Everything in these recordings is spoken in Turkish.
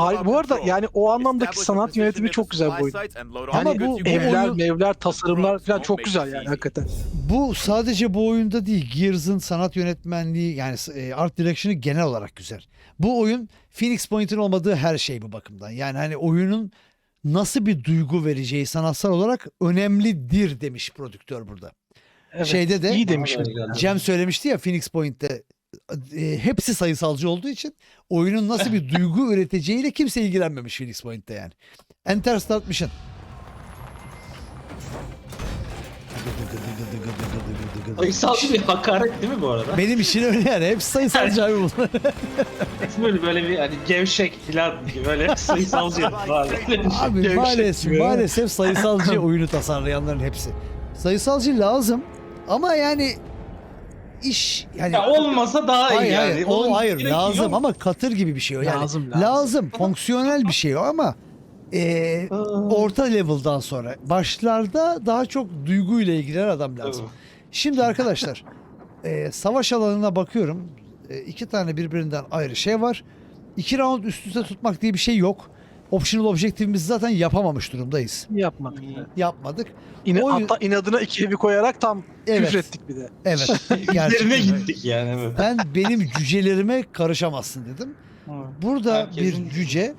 Har- bu arada yani o anlamdaki sanat yönetimi çok güzel bu oyun. Ama Yani bu- bu evler, oyun- mevler, tasarımlar falan çok güzel yani hakikaten. Bu sadece bu oyunda değil. Gears'ın sanat yönetmenliği yani e, art direction'ı genel olarak güzel. Bu oyun Phoenix Point'in olmadığı her şey bu bakımdan. Yani hani oyunun nasıl bir duygu vereceği sanatsal olarak önemlidir demiş prodüktör burada. Evet, Şeyde de iyi demiş. Cem söylemişti ya Phoenix Point'te e, hepsi sayısalcı olduğu için oyunun nasıl bir duygu üreteceğiyle kimse ilgilenmemiş Phoenix Point'te yani. Enter Start Mission. Sayısal bir hakaret değil mi bu arada? Benim için öyle yani. Hepsi sayısalcı abi bunlar. böyle böyle bir hani gevşek filan gibi böyle sayısalcı var. Abi Gevşek maalesef, gibi. maalesef sayısalcı oyunu tasarlayanların hepsi. Sayısalcı lazım ama yani iş yani ya olmasa daha iyi hayır, yani. hayır, o hayır lazım yok. ama katır gibi bir şey o yani. Lazım, lazım. lazım. fonksiyonel bir şey o ama e, orta level'dan sonra başlarda daha çok duyguyla ilgilenen adam lazım. Şimdi arkadaşlar e, savaş alanına bakıyorum. E, iki tane birbirinden ayrı şey var. İki round üst üste tutmak diye bir şey yok. Optional objektifimizi zaten yapamamış durumdayız. Yapmadık. Yapmadık. İna, Oyun- Hatta inadına ikiye bir koyarak tam Evet. küfrettik bir de. Evet. Üzerine gittik yani. Evet. Ben benim cücelerime karışamazsın dedim. Burada Herkesin- bir cüce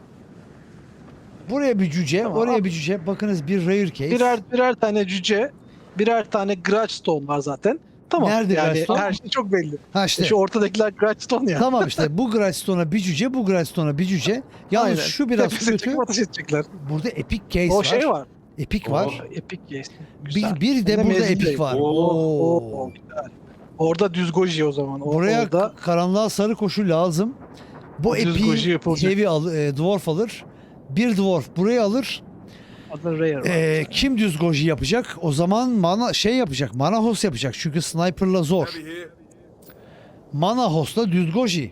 Buraya bir cüce, Tamam. oraya bir cüce. Bakınız bir rare case. Birer birer tane cüce, birer tane Grudgestone var zaten. Tamam. Nerede yani Grudgestone? her şey çok belli. ha işte. Şu ortadakiler Grudgestone ya. Tamam işte bu Grindstone'a bir cüce, bu Grindstone'a bir cüce. Yalnız Aynen. şu biraz Tepkisi kötü. ateş edecekler. Burada epic case O var. şey var. Epic var. O Epic Case. Güzel. Bir, bir de Hem burada epic var. Oo, Oo. güzel. Orada düz goji o zaman. O, Buraya orada karanlığa sarı koşu lazım. Bu Düz epi goji yapılacak. heavy al, e, dwarf alır. Bir dwarf burayı alır. Adı Rare var. E, kim düz goji yapacak? O zaman mana şey yapacak. Mana host yapacak. Çünkü sniper'la zor. Mana host'la düz goji.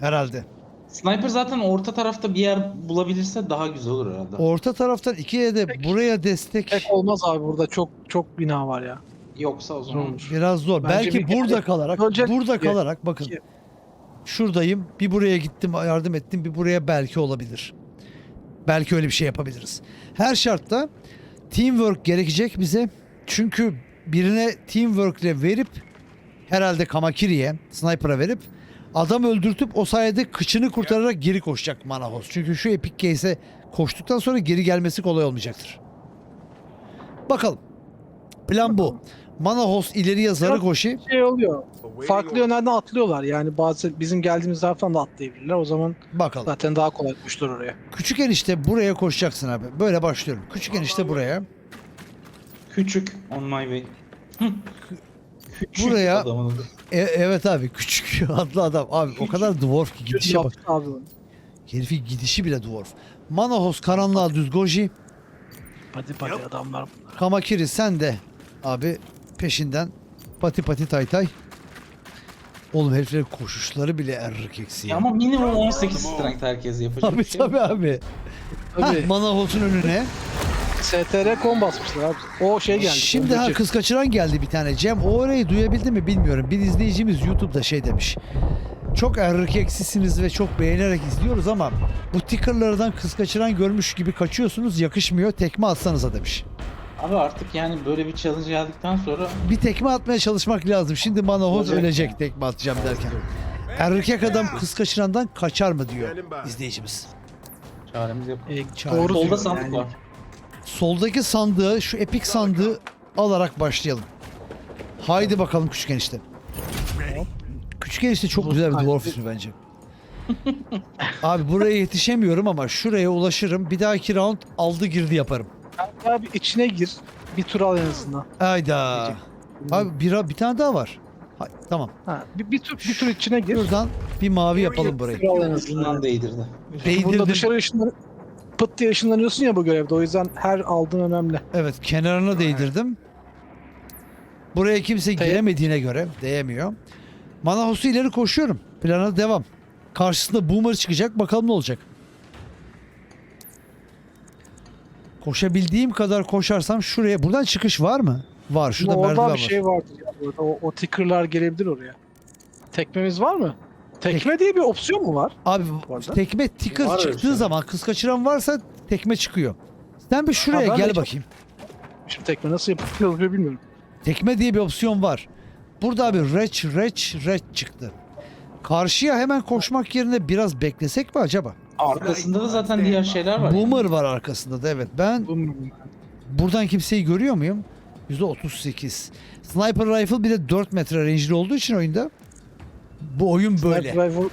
Herhalde. Sniper zaten orta tarafta bir yer bulabilirse daha güzel olur herhalde. Orta taraftan ikiye de Peki. buraya destek Tek olmaz abi burada çok çok bina var ya. Yoksa o zaman Zormuş. biraz zor. Bence Belki bir- burada kalarak, Ölecek burada kalarak bakın. Ki- Şuradayım. Bir buraya gittim, yardım ettim. Bir buraya belki olabilir. Belki öyle bir şey yapabiliriz. Her şartta teamwork gerekecek bize. Çünkü birine teamwork ile verip herhalde Kamakiri'ye, sniper'a verip adam öldürtüp o sayede kıçını kurtararak geri koşacak Manahos. Çünkü şu epic case'e koştuktan sonra geri gelmesi kolay olmayacaktır. Bakalım. Plan bu. Manahos ileriye zarı Yok. koşu. Şey oluyor. Farklı yönlerden atlıyorlar. Yani bazı bizim geldiğimiz taraftan da atlayabilirler. O zaman Bakalım. zaten daha kolay koşulur oraya. Küçük enişte buraya koşacaksın abi. Böyle başlıyorum. Küçük enişte buraya. küçük on my way. küçük Buraya- adamın adı. E- evet abi küçük adlı adam. Abi o kadar dwarf ki gidişe bak. Yaptı abi. onu. Herifin gidişi bile dwarf. Manahos karanlığa düz goji. Pati pati adamlar. Kamakiri sen de abi peşinden pati pati tay tay. Oğlum heriflerin koşuşları bile errik eksi Ya ama minimum 18 strength herkes yapacak Tabii bir şey. yok. tabii abi. Tabii. Manahos'un önüne. STR kom basmışlar abi. O şey geldi. Şimdi ha kız kaçıran geldi bir tane. Cem o orayı duyabildi mi bilmiyorum. Bir izleyicimiz YouTube'da şey demiş. Çok erkeksisiniz ve çok beğenerek izliyoruz ama bu tickerlardan kız kaçıran görmüş gibi kaçıyorsunuz yakışmıyor tekme atsanıza demiş. Abi artık yani böyle bir challenge geldikten sonra Bir tekme atmaya çalışmak lazım. Şimdi bana hoz Olacak ölecek tekme atacağım derken. Erkek adam kız kaçırandan kaçar mı diyor izleyicimiz. çaremiz yap. E, Çağrı. doğru Solda diyor sandık yani. var. Soldaki sandığı şu epik sandığı alarak başlayalım. Haydi bakalım küçük enişte. Küçük enişte çok güzel bir dwarf ismi bence. Abi buraya yetişemiyorum ama şuraya ulaşırım. Bir dahaki round aldı girdi yaparım. Abi içine gir. Bir tur al en azından. Hayda. Abi bir, bir tane daha var. Ha, tamam. Ha, bir, bir tur bir tur içine gir. Buradan bir mavi yapalım burayı. Bir tur al en azından. değdirdi. Burada Değdirdim. dışarı ışınlan pıt diye ışınlanıyorsun ya bu görevde. O yüzden her aldığın önemli. Evet kenarına değdirdim. Buraya kimse giremediğine göre değemiyor. Manahos'u ileri koşuyorum. Plana devam. Karşısında boomer çıkacak bakalım ne olacak. Koşabildiğim kadar koşarsam şuraya. Buradan çıkış var mı? Var. Şurada Ama merdiven oradan var. bir şey vardır ya burada. O, o tickerlar gelebilir oraya. Tekmemiz var mı? Tekme diye bir opsiyon mu var? Abi Bu arada. tekme ticker Var öyle çıktığı şey. zaman kız kaçıran varsa tekme çıkıyor. Sen bir şuraya Ha, ben de gel çok- bakayım. Şimdi tekme nasıl yapılıyor bilmiyorum. Tekme diye bir opsiyon var. Burada abi reç reç reç çıktı. Karşıya hemen koşmak yerine biraz beklesek mi acaba? Arkasında da zaten diğer şeyler var. Boomer var arkasında da evet. Ben Bu buradan kimseyi görüyor muyum? %38. Sniper rifle bir de 4 metre range'li olduğu için oyunda bu oyun böyle. Sniper Rifle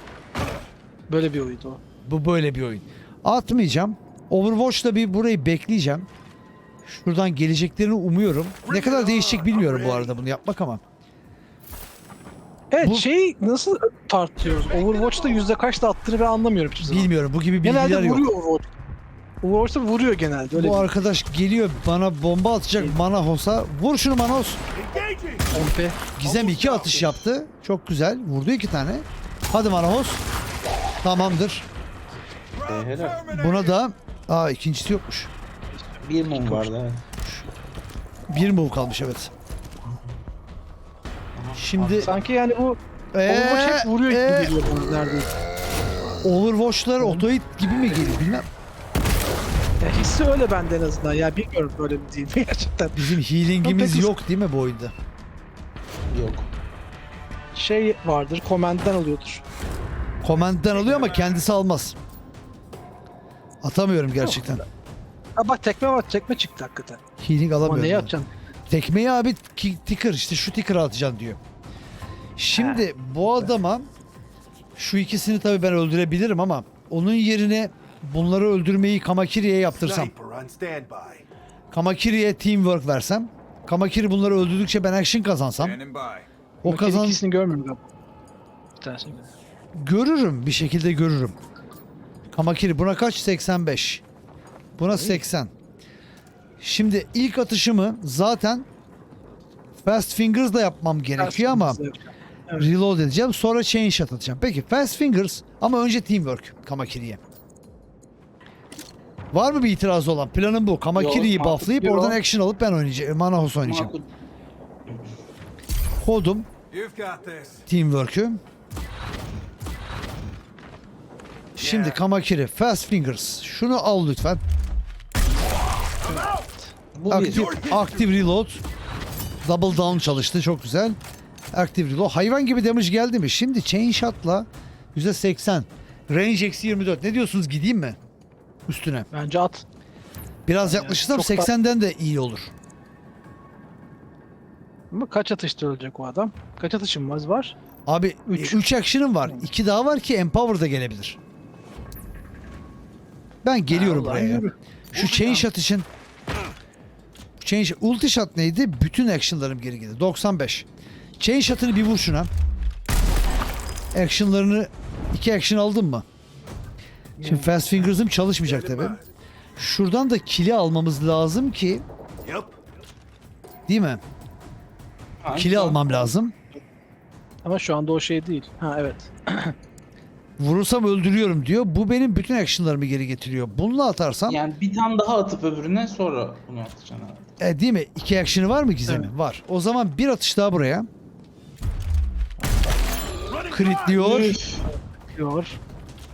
böyle bir oyundu o. Bu böyle bir oyun. Atmayacağım. Overwatch'ta bir burayı bekleyeceğim. Şuradan geleceklerini umuyorum. Ne kadar değişecek bilmiyorum bu arada bunu yapmak ama. Evet Bu- şey nasıl tartıyoruz? Overwatch'ta yüzde kaç da attığını ben anlamıyorum hiçbir zaman. Bilmiyorum bu gibi bilgiler Genelde yok. vuruyor Overwatch. Overwatch'ta vuruyor genelde öyle Bu bir arkadaş geliyor bana bomba atacak Manahos'a. Vur şunu Manahos. pompe. Gizem iki atış yaptı. Çok güzel. Vurdu iki tane. Hadi Manahos. Tamamdır. Buna da Aa ikincisi yokmuş. Bir mum vardı evet. Bir move kalmış evet. Şimdi Sanki yani bu Ee, Overwatch hep vuruyor gibi ee, geliyor bana neredeyse. Overwatch'lar otoid gibi mi geliyor bilmem. Ya hissi öyle bende en azından. Ya bilmiyorum böyle mi değil mi gerçekten. Bizim healing'imiz yok değil mi bu oyunda? Yok. Şey vardır, command'den alıyordur. Command'den alıyor ama kendisi almaz. Atamıyorum gerçekten. Ha bak tekme var, tekme çıktı hakikaten. Healing Ama alamıyorum. neye ben. atacaksın? Tekmeyi abi ticker işte şu ticker'ı atacaksın diyor. Şimdi bu adama şu ikisini tabii ben öldürebilirim ama onun yerine bunları öldürmeyi Kamakiri'ye yaptırsam. Kamakiri'ye teamwork versem. Kamakiri bunları öldürdükçe ben action kazansam. O kazan ikisini görmüyorum galiba. Bir tanesini görüyorum. görürüm bir şekilde görürüm. Kamakiri buna kaç? 85. Buna 80. Şimdi ilk atışımı zaten Fast Fingers'da yapmam gerekiyor ama Evet. Reload edeceğim. Sonra chain shot atacağım. Peki Fast Fingers ama önce teamwork Kamakiri'ye. Var mı bir itiraz olan? Planım bu. Kamakiri'yi Yok, bufflayıp oradan action alıp ben oynayacağım. Manahos oynayacağım. Makul. Kodum You've got this. teamwork'ü. Şimdi Kamakiri Fast Fingers. Şunu al lütfen. Bu bir. Aktif, aktif reload. Double down çalıştı çok güzel. Aktif reload. Hayvan gibi damage geldi mi? Şimdi chain shot'la %80. Range eksi 24. Ne diyorsunuz gideyim mi? Üstüne. Bence at. Biraz yaklaşırsam çok da- 80'den de iyi olur. Ama kaç atışta ölecek o adam? Kaç atışım var? Abi Üç. 3 action'ım var. 2 daha var ki Empower da gelebilir. Ben geliyorum buraya. ya. Şu chain shot için chain shot, ulti shot neydi? Bütün action'larım geri geldi. 95. Chain shot'ını bir vur şuna. Action'larını iki action aldın mı? Şimdi Fast Fingers'ım çalışmayacak tabi. Şuradan da kili almamız lazım ki değil mi? Kili almam lazım. Ama şu anda o şey değil. Ha evet. Vurursam öldürüyorum diyor. Bu benim bütün action'larımı geri getiriyor. Bununla atarsam Yani bir tane daha atıp öbürüne sonra bunu atacaksın herhalde. E, değil mi? İki action'ı var mı Gizem'in? Var. O zaman bir atış daha buraya. Critliyor. Üf, Yor.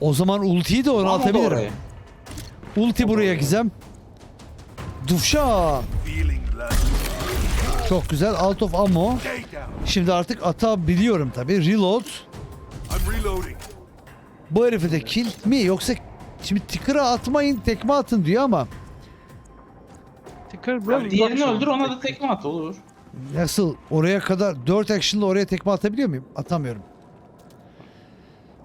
O zaman ultiyi de ona atabilirim. Ulti buraya Gizem. Dufşa. Feeling lucky. Çok güzel. Out of ammo. Şimdi artık atabiliyorum tabi. Reload. Bu herifi de kill mi? Yoksa şimdi ticker'a atmayın tekme atın diyor ama Ticker biraz Diğerini öldür ona da tekme at olur. nasıl oraya kadar 4 action'la oraya tekme atabiliyor muyum? Atamıyorum.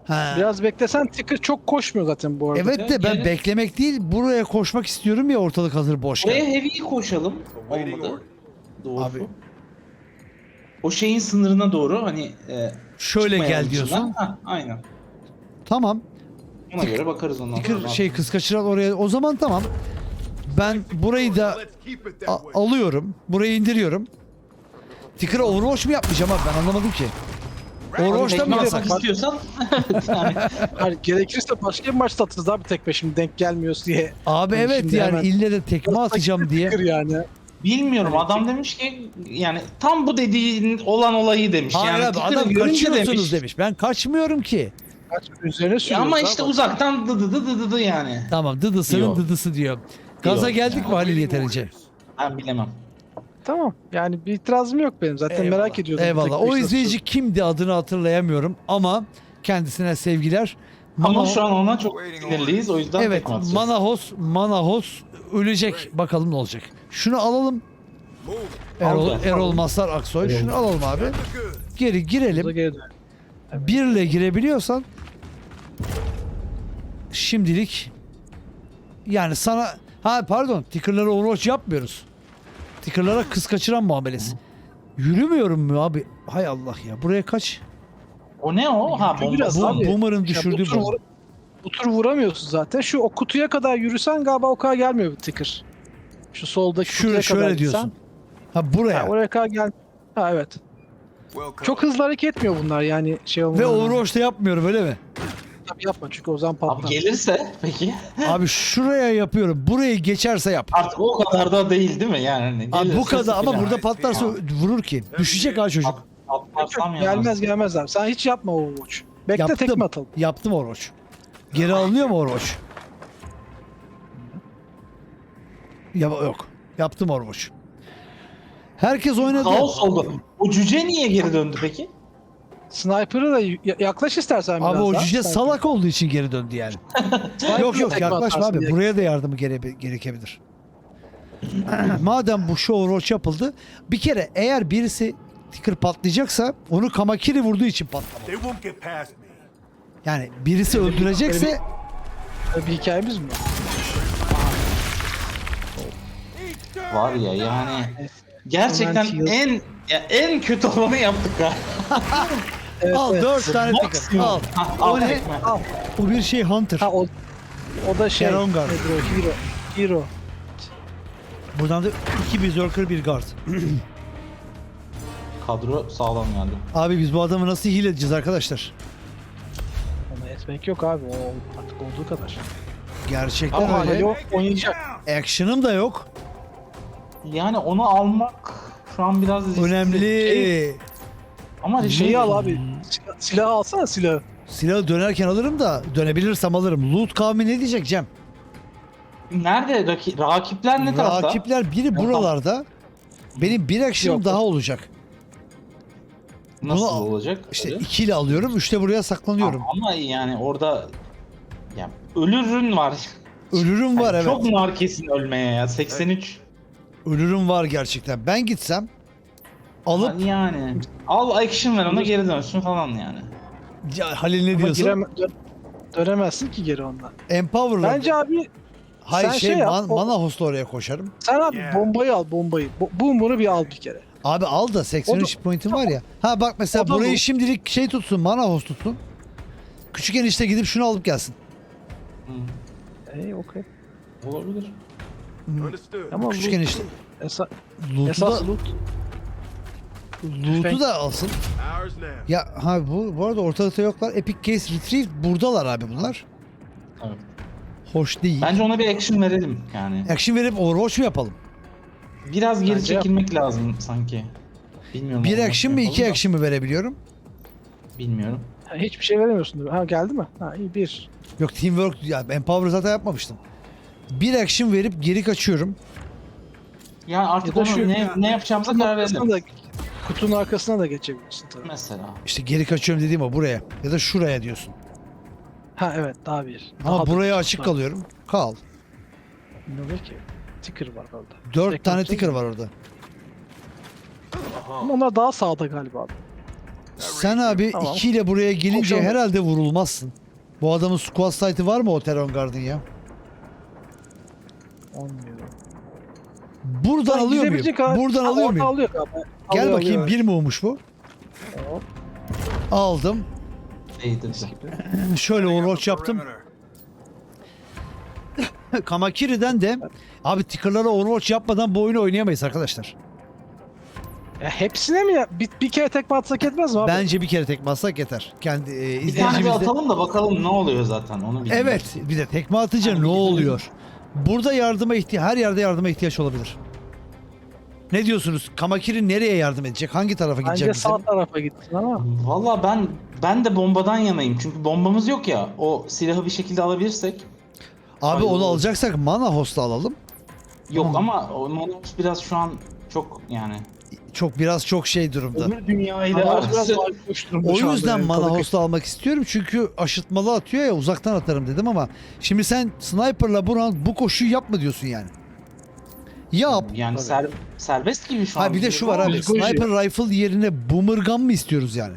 Ha. Biraz beklesen Ticker çok koşmuyor zaten bu arada. Evet de ben Gene- beklemek değil buraya koşmak istiyorum ya ortalık hazır boşken. Oraya heavy'yi koşalım. Olmadı. Doğru. Abi. O şeyin sınırına doğru hani e, Şöyle çıkmayalım gel içinden. diyorsun. Ha, aynen. Tamam. Ona göre bakarız ondan Tıkır sonra. şey kız kaçıran oraya o zaman tamam. Ben burayı da a- alıyorum. Burayı indiriyorum. Ticker'a overwatch mu yapmayacağım abi ben anlamadım ki. Overwatch'ta mı yasak? istiyorsan yani Hani gerekirse başka bir maçta atarız abi tekme şimdi denk gelmiyor diye. Abi Hani evet şimdi yani hemen- ille de tekme atacağım diye. Yani. bilmiyorum adam demiş ki yani tam bu dediğin olan olayı demiş. Hayır yani abi adam kaçıyorsunuz demiş. Ben kaçmıyorum ki. Kaç üzerine Ya sürüyoruz. ama abi. işte uzaktan dı dı dı dı dı dı yani. Tamam dıdısının Yok. dıdısı diyor. Gaza Yok. geldik mi Halil yeterince? Ben bilemem. Tamam. Yani bir itirazım yok benim. Zaten Eyvallah. merak ediyordum. Eyvallah. O izleyici kimdi adını hatırlayamıyorum ama kendisine sevgiler. Ama şu an ona çok sinirliyiz o yüzden Evet, tekme. Manahos, Manahos ölecek. Bakalım ne olacak. Şunu alalım. Erol. Erol Masar Aksoy. Şunu alalım abi. Geri girelim. Birle girebiliyorsan şimdilik yani sana ha pardon tickerlara overwatch yapmıyoruz. Tickerlara kız kaçıran muamelesi. Yürümüyorum mu abi? Hay Allah ya. Buraya kaç? O ne o? Ha Yürü bomba. biraz Bu, abi. Boomer'ın düşürdüğü bu, tur bomba. vur- bu tur vuramıyorsun zaten. Şu o kutuya kadar yürüsen galiba o kadar gelmiyor bir tıkır. Şu soldaki Şöyle, kutuya kadar şöyle gitsen. diyorsun. Ha buraya. Ha, oraya kadar gel. Ha evet. Welcome. Çok hızlı hareket etmiyor bunlar yani şey olmadan. Ve Overwatch'ta yapmıyorum öyle mi? Tabii yapma çünkü o zaman Abi patlar. gelirse peki Abi şuraya yapıyorum. Burayı geçerse yap. artık o kadar da değil değil mi yani? Hani Abi bu gelirse kadar ama burada patlarsa vurur ki. Düşecek ha çocuk. Patlarsam ya. Gelmez gelmez abi. Sen hiç yapma Overwatch. Bekle Yaptım. tekme atalım. Yaptım Overwatch. Geri alınıyor mu Overwatch? Ya, yok. Yaptım Overwatch. Herkes oynadı. Kaos oldu. O cüce niye geri döndü peki? Sniper'ı da yaklaş istersen biraz Abi o daha. cüce salak olduğu için geri döndü yani. Yok yok yaklaşma abi. diye. Buraya da yardımı gere- gerekebilir. Madem bu şu Overwatch yapıldı. Bir kere eğer birisi ticker patlayacaksa onu Kamakiri vurduğu için me. Yani birisi öldürecekse bir hikayemiz mi var? Ya yani gerçekten en ya en kötü olanı yaptık ha. Evet, al evet. dört tane. Maksimum. Al. Ha, al O ne? Al. O bir şey Hunter. Ha o o da şey. Kerongar. nedir o? Hero. Hero. Buradan da iki Berserker bir guard. Kadro sağlam geldi. Abi biz bu adamı nasıl heal edeceğiz arkadaşlar? Onu etmek yok abi. O artık olduğu kadar. Gerçekten Ama öyle. O oynayacak. Action'ım da yok. Yani onu almak şu an biraz riskli. Önemli. Ama Şeyi al abi. Silah, silahı alsana silahı. Silahı dönerken alırım da dönebilirsem alırım. Loot kavmi ne diyecek Cem? Nerede raki- rakipler ne tarafta? Rakipler biri buralarda. Benim bir action'ım Yok. daha olacak. Nasıl Bunu- olacak? İşte Öyle. ikiyle alıyorum. Üçte buraya saklanıyorum. Ama yani orada ya ölürün var. Ölürüm var Yani evet. Çok markesin ölmeye ya 83. Ölürüm var gerçekten. Ben gitsem alıp yani al action ver ona geri dönsün falan yani. Ya, Halil ne Ama diyorsun? gireme, dön- dönemezsin ki geri ondan. Empower'la. Bence abi Hayır sen şey, şey yap, man, o- mana host'la oraya koşarım. sen abi Yeah. bombayı al bombayı. Bu, bunu bir al bir kere. Abi al da 83 pointim var ya. Ha bak mesela O da burayı bu. şimdilik şey tutsun. Mana host tutsun. Küçük enişte gidip şunu alıp gelsin. Hı, Ey okey. olabilir. Understood. Ama Küçük loot- enişte. Esa, Loot'u esas da, loot. Loot'u da alsın. Ya ha bu, bu arada ortalıkta yoklar. Epic Case Retrieve buradalar abi bunlar. Evet. Hoş değil. Bence ona bir action verelim yani. Action verip Overwatch mu yapalım? Biraz geri Bence çekilmek lazım sanki. Bilmiyorum. Bir action mı iki da. action mı verebiliyorum? Bilmiyorum. Ha, hiçbir şey veremiyorsun. Ha geldi mi? Ha iyi bir. Yok teamwork ya Empower zaten yapmamıştım. Bir action verip geri kaçıyorum. Yani artık Ya onu ne, ne yapacağımıza karar verelim. Kutunun arkasına da geçebilirsin tabii. Mesela. İşte geri kaçıyorum dediğim o buraya. Ya da şuraya diyorsun. Ha evet daha bir. Ama Daha da- buraya açık kalıyorum. Kal. Ne olur ki? Ticker var orada. Dört Tek tane ticker var orada. Ama onlar daha sağda galiba abi. Sen abi Tamam. ikiyle buraya gelince Koşalım. herhalde vurulmazsın. Bu adamın squad site'ı var mı o Teron Guard'ın ya? Olmuyor. Buradan Sen alıyor muyum? gidebilecek abi. Buradan Ha, alıyor orada muyum? Alıyor galiba. Gel Alıyor, bakayım alıyor. bir mi olmuş bu? Hop, Aldım. Değdirdi. Şöyle Overwatch yaptım. Kamakiri'den de abi ticker'lara Overwatch yapmadan bu oyunu oynayamayız arkadaşlar. Ya hepsine mi ya? Bir, bir kere tekme atsak etmez mi abi? Bence bir kere tekme atsak yeter. Kendi e, Bir tane bir izleyicimiz de... atalım da bakalım ne oluyor zaten onu bilmiyorum. Evet bir de tekme atınca Hadi ne oluyor? Burada yardıma ihtiyaç, her yerde yardıma ihtiyaç olabilir. Ne diyorsunuz? Kamakiri nereye yardım edecek? Hangi tarafa gidecek Bence sağ tarafa gitsin ama. Valla ben ben de bombadan yanayım. Çünkü bombamız yok ya. O silahı bir şekilde alabilirsek. Abi onu olur. alacaksak Mana Host'u alalım. Yok Tamam. ama o biraz şu an çok yani. Çok biraz çok şey durumda. Öbür dünyayla Ama biraz baykuş durumda O şu anda yüzden yani. Mana Kadıköy- almak istiyorum çünkü aşıtmalı atıyor ya uzaktan atarım dedim ama şimdi sen sniper'la bu round bu koşuyu yapma diyorsun yani. Yap. Yani ser, serbest gibi şu an. Ha bir de şu var abi. Sniper rifle yerine boomergun mı istiyoruz yani?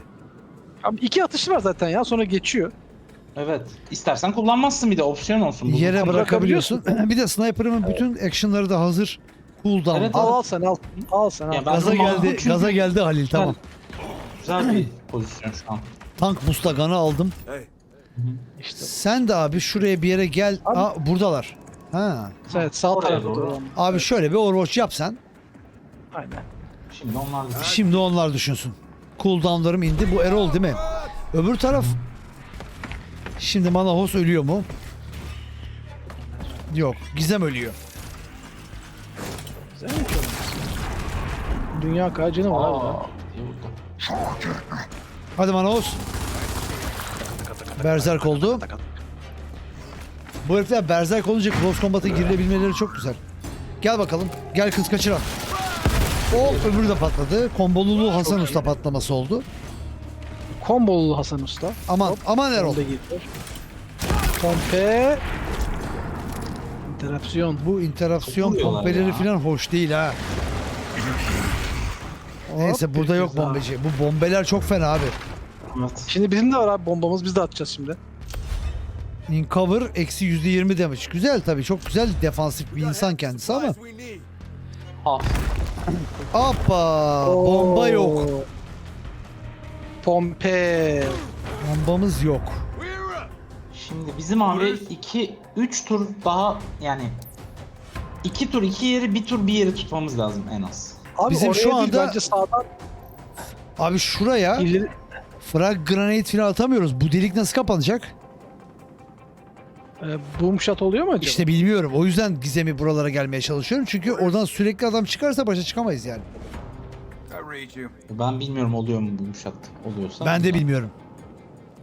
Abi iki atışı var zaten ya sonra geçiyor. Evet. İstersen kullanmazsın bir de opsiyon olsun. bu. Yere Bunu bırakabiliyorsun. bir de sniper'ımın bütün action'ları da hazır. Cooldown. Evet, Al al sen al. Al sen al. Ya ben Gaza geldi. çünkü- Gaza geldi Halil tamam. Güzel bir pozisyon şu an. Tank bustaganı aldım. Hey, İşte. Sen de abi şuraya bir yere gel. Abi- Aa buradalar. Ha. Evet sağ Oraya tarafa doğru. doğru. Abi şöyle bir Overwatch yap sen. Aynen. Şimdi onlar da Şimdi onlar düşünsün. Cooldown'larım indi. Bu Erol değil mi? Öbür taraf. Şimdi Manahos ölüyor mu? Yok. Gizem ölüyor. Güzel mi olması? Dünya kacını var abi. Oldu. Hadi Manahos. Berserk oldu. Bu herifler berserk olunca close combat'a girilebilmeleri çok güzel. Gel bakalım. Gel kız kaçıran. O öbürü de patladı. Kombolulu Hasan Usta patlaması oldu. Kombolu Hasan Usta. Aman aman Erol. Pompe. İnteraksiyon. Bu interaksiyon Vuruyorlar pompeleri ya. falan hoş değil ha. Neyse burada yok güzel. bombacı. Bu bombeler çok fena abi. Evet. Şimdi bizim de var abi bombamız biz de atacağız şimdi. In cover eksi yüzde yirmi demiş. Güzel tabii çok güzel defansif bir insan kendisi ama. Ha. Hoppa bomba yok. Pompe. Bombamız yok. Şimdi bizim abi 2 3 tur daha yani 2 tur 2 yeri bir tur bir yeri tutmamız lazım en az. Abi Bizim şu anda- bence sağdan Abi şuraya ileri frag grenade falan atamıyoruz. Bu delik nasıl kapanacak? e, boom shot oluyor mu acaba? İşte bilmiyorum. O yüzden gizemi buralara gelmeye çalışıyorum. Çünkü oradan sürekli adam çıkarsa başa çıkamayız yani. Ben bilmiyorum oluyor mu bu yumuşak oluyorsa. Ben de bilmiyorum.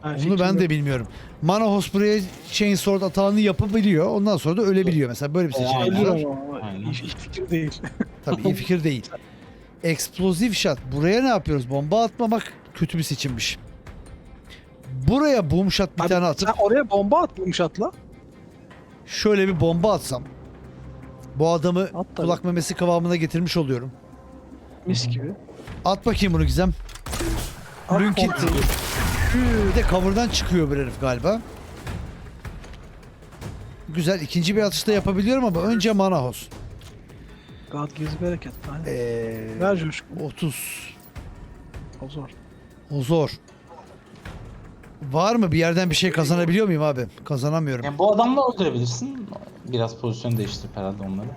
Ha, Onu fikrim ben de bilmiyorum. Manahos buraya Chain Sword atağını yapabiliyor. Ondan sonra da ölebiliyor mesela. Böyle bir Aynen. seçenek Ölür var. ama. Aynen. Hiç fikir değil. Tabii iyi fikir değil. Explosive shot. Buraya ne yapıyoruz? Bomba atmamak kötü bir seçimmiş. Buraya boom shot bir Abi, tane atıp Sen oraya bomba at boom shot'la. şöyle bir bomba atsam. Bu adamı tabii. kulak memesi kıvamına getirmiş oluyorum. Mis gibi. At bakayım bunu Gizem. At Lünkit. Bir de cover'dan çıkıyor bir herif galiba. Güzel. ikinci bir atışta yapabiliyorum ama önce Manahos. God gives bereket. Aynen. Ee, Ver coşku. 30. O zor. O zor. Var mı? Bir yerden bir şey kazanabiliyor muyum abi? Kazanamıyorum. Yani bu adamla öldürebilirsin. Biraz pozisyon değiştirip herhalde onları.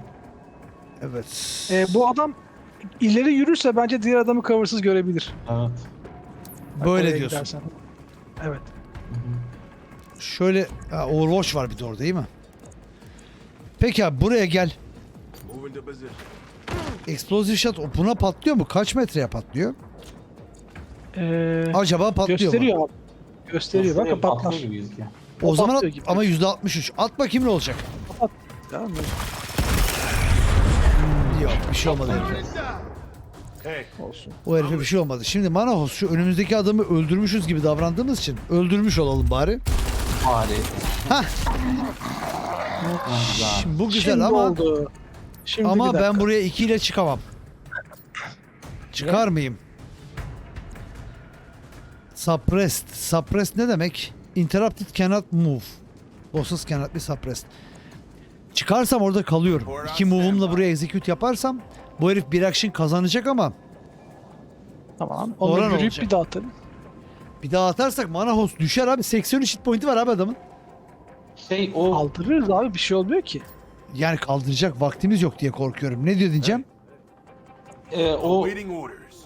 Evet. E, bu adam ileri yürürse bence diğer adamı coversız görebilir. Evet. Böyle diyorsun. gidersen. Evet. Şöyle ha, Overwatch var bir de orada değil mi? Peki abi buraya gel. Explosive shot o buna patlıyor mu? Kaç metreye patlıyor? Ee, Acaba patlıyor mu? gösteriyor abi. Gösteriyor. Bakın patlar. gibi gözüküyor. O zaman at, gibi. ama %63. At bakayım ne olacak? Tamam mı? Yok bir şey olmadı Olsun. O herife bir şey olmadı. Şimdi Manahos şu önümüzdeki adamı öldürmüşüz gibi davrandığımız için öldürmüş olalım bari. Bari. Hah. Şimdi bu güzel Şimdi ama oldu. Şimdi ama dakika. ben buraya 2 ile çıkamam. Çıkar mıyım? Suppressed. Suppressed ne demek? Interrupted cannot move. Bosses cannot be suppressed. Çıkarsam orada kalıyorum. İki move'umla buraya execute yaparsam bu herif bir action kazanacak ama Tamam. Oran Onu yürüyüp olacak. bir daha atalım. bir daha atarsak mana host düşer abi. 83 hit point'i var abi adamın. Şey o Aldırırız abi bir şey olmuyor ki. Yani kaldıracak vaktimiz yok diye korkuyorum. Ne diyor diyeceğim? e, o orders.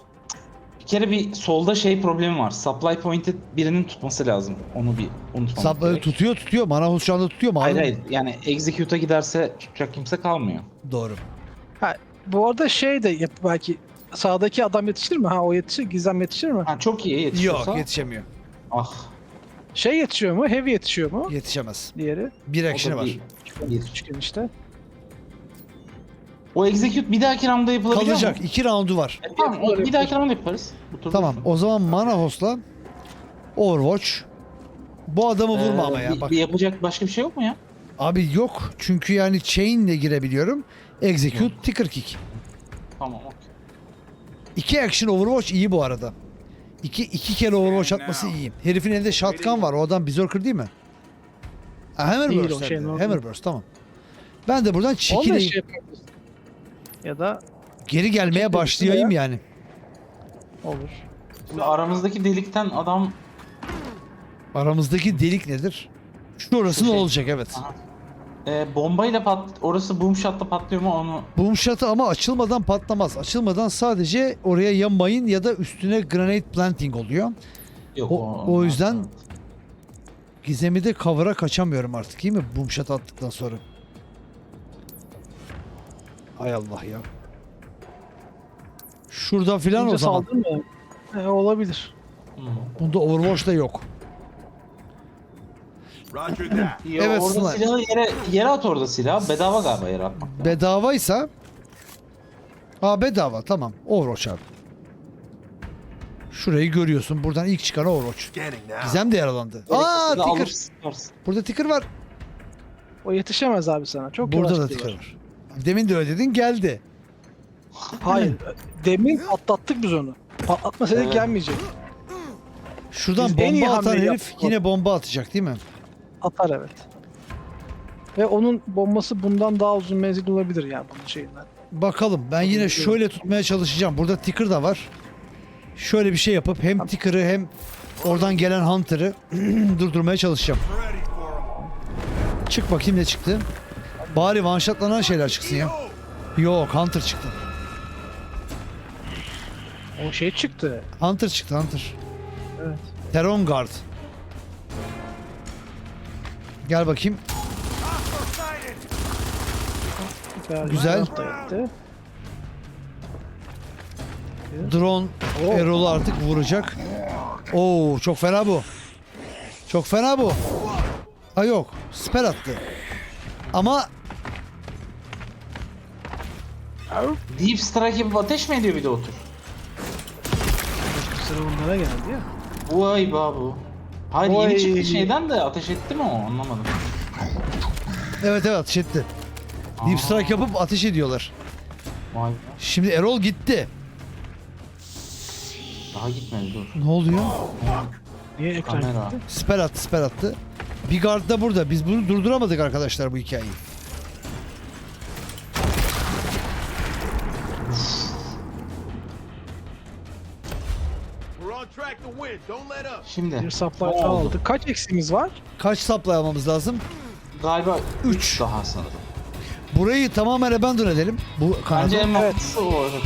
bir kere bir solda şey problemi var. Supply point'i birinin tutması lazım. Onu bir unutmamak Sap, gerek. tutuyor tutuyor. Mana host şu anda tutuyor mu? Hayır hayır. Yani execute'a giderse tutacak kimse kalmıyor. Doğru. Bu arada şey de yap belki sağdaki adam yetişir mi? Ha o yetişir. Gizem yetişir mi? Ha, çok iyi yetişiyorsa. Yok yetişemiyor. Ah. Şey yetişiyor mu? Heavy yetişiyor mu? Yetişemez. Diğeri. Bir action'ı var. bir. Üçgen işte. O execute bir dahaki roundda yapılabiliyor Kalacak. mu? iki roundu var. E, tamam o, bir dahaki round yaparız. Bu tur Tamam. dursun. O zaman Manahos'la Overwatch. Bu adamı vurma Ee, ama ya. bir- Bak. bir yapacak başka bir şey yok mu ya? Abi yok. Çünkü yani chain'le girebiliyorum. Execute, ticker kick. Tamam okey. İki action Overwatch iyi bu arada. İki, iki kere Overwatch atması iyi. Herifin elinde shotgun var. O adam Berserker değil mi? Ha, Değil Hammerburst. o şey, hem de. normal. Hammerburst tamam. Ben de buradan Onu da çekileyim. şey yapabiliriz. Ya da Geri gelmeye başlayayım ya. yani. olur. Şimdi aramızdaki delikten adam Aramızdaki delik nedir? Şurası ne Şey- olacak evet. Aha. E, bombayla pat orası boom shot'la patlıyor mu onu Boom shot'ı ama açılmadan patlamaz. Açılmadan sadece oraya ya mayın ya da üstüne granate planting oluyor. yok O- o yüzden- Gizemi de cover'a kaçamıyorum artık değil mi? Boom shot attıktan sonra. Hay Allah ya. Şurada filan o zaman. saldırmıyor. E, olabilir. Hı. Bunda Overwatch'ta yok. Roger that. Ya Evet, orada Sniper. silahı yere, yere at orada silahı. Bedava galiba yere atmak. Bedavaysa Aa bedava tamam. Overwatch abi. Şurayı görüyorsun. Buradan ilk çıkan Overwatch. Scanning now. Gizem de yaralandı. Aa de ticker. alırsın. Burada ticker var. O yetişemez abi sana. Çok Burada yavaş da gidiyorlar. ticker var. Demin de öyle dedin geldi. Hayır. Demin patlattık biz onu. Patlatmasaydık Evet. gelmeyecek. Şuradan Biz en iyi bomba atan herif yaptık. yine bomba atacak değil mi? Atar evet. Ve onun bombası bundan daha uzun menzilli olabilir yani bunun şeyinden. Bakalım. Ben yine şöyle tutmaya çalışacağım. Burada ticker da var. Şöyle bir şey yapıp hem ticker'ı hem oradan gelen hunter'ı durdurmaya çalışacağım. Çık bakayım ne çıktı. Bari one shotlanan şeyler çıksın ya. Yok hunter çıktı. O şey çıktı. Hunter çıktı hunter. Evet. Teron Guard. Gel bakayım. Güzel. Drone. Erol'u artık vuracak. Oo çok fena bu. Çok fena bu. Ha yok. Spell attı. Ama Deep Strike yapıp ateş mi ediyor bir de otur? Sıra onlara geldi ya. Vay babu. Hayır Vay. yeni çıktı şeyden de ateş etti mi o anlamadım. evet evet ateş etti. Deep strike yapıp ateş ediyorlar. Vay be. Şimdi Erol gitti. Daha gitmedi dur. Ne oluyor? Niye ekran Kamera. gitti? Spell attı spell attı. Bir guard da burada. Biz bunu durduramadık arkadaşlar bu hikayeyi. Şimdi Bir supply daha oldu? aldık. Kaç eksiğimiz var? Kaç supply almamız lazım? Galiba Üç. 3 daha sanırım. Burayı tamamen abandon edelim. Bu kanadı. Bence en Evet. mantıklısı o evet.